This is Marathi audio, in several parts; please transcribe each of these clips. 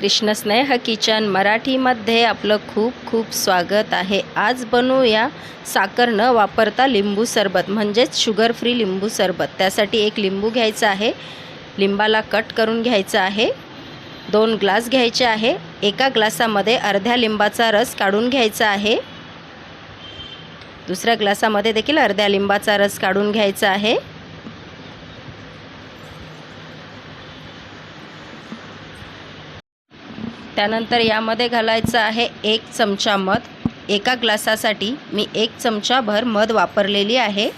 कृष्ण स्नेह किचन मराठीमध्ये आपलं खूप खूप स्वागत आहे. आज बनवूया साखर न वापरता लिंबू सरबत म्हणजेच शुगर फ्री लिंबू सरबत. त्यासाठी एक लिंबू घ्यायचा आहे. लिंबाला कट करून घ्यायचा आहे. दोन ग्लास घ्यायचे आहे. एका ग्लासामध्ये अर्ध्या लिंबाचा रस काढून घ्यायचा आहे. दुसऱ्या ग्लासामध्ये देखील अर्ध्या लिंबाचा रस काढून घ्यायचा आहे. त्यानंतर यामध्ये घालायचं आहे एक चमचा मध. एका ग्लासासाठी मी एक चमचाभर मध वापरलेली आहे.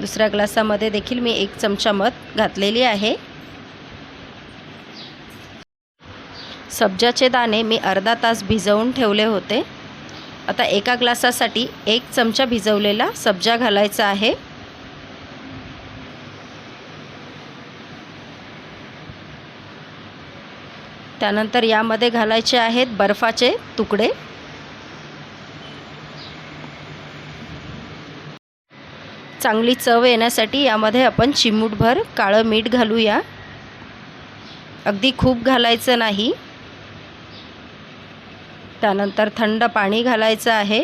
दुसऱ्या ग्लासामध्ये देखील मी एक चमचा मध घातलेली आहे. सब्जाचे दाणे मी अर्धा तास भिजवून ठेवले होते. आता एका ग्लासासाठी एक चमचा भिजवलेला सब्जा घालायचा आहे. त्यानंतर यामध्ये घालायचे आहेत बर्फाचे तुकडे. चांगली चव येण्यासाठी यामध्ये आपण चिमूटभर काळं मीठ घालूया. अगदी खूप घालायचं नाही. त्यानंतर थंड पाणी घालायचं आहे.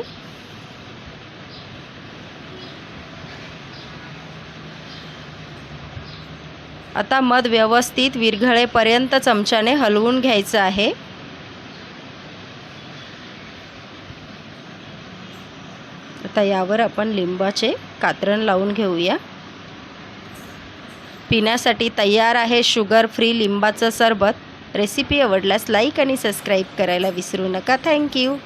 आता मध व्यवस्थित विरघळेपर्यंत चमच्याने हलवून घ्यायचं आहे. आता यावर आपण लिंबाचे कात्रण लावून घेऊया. पिण्यासाठी तयार आहे शुगर फ्री लिंबाचं सरबत. रेसिपी आवडल्यास लाईक आणि सबस्क्राईब करायला विसरू नका. थँक्यू